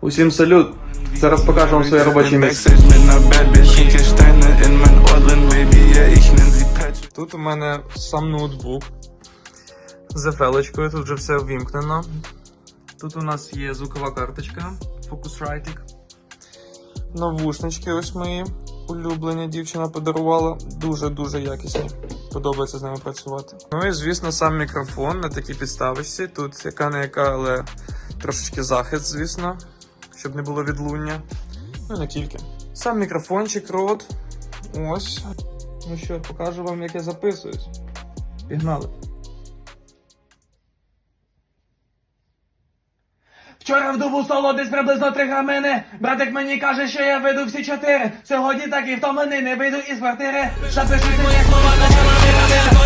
Усім салют! Зараз покажу вам своє робоче місце. Тут у мене сам ноутбук з FL-очкою, тут вже все ввімкнено. Тут у нас є звукова карточка, Focusrite. Навушнички ось мої улюблені дівчина подарувала. Дуже-дуже якісні. Подобається з ними працювати. Ну і звісно, сам мікрофон на такій підставочці. Тут яка не яка, але трошечки захист, звісно, щоб не було відлуння. Ну і не тільки. Сам мікрофончик, рот. Ось. Ну що, покажу вам, як я записуюсь. Пігнали. Вчора вдобу соло десь приблизно три грамини. Братик мені каже, що я веду всі чотири. Сьогодні такий втомлений, не вийду із квартири. Запишіть мої слова на чорному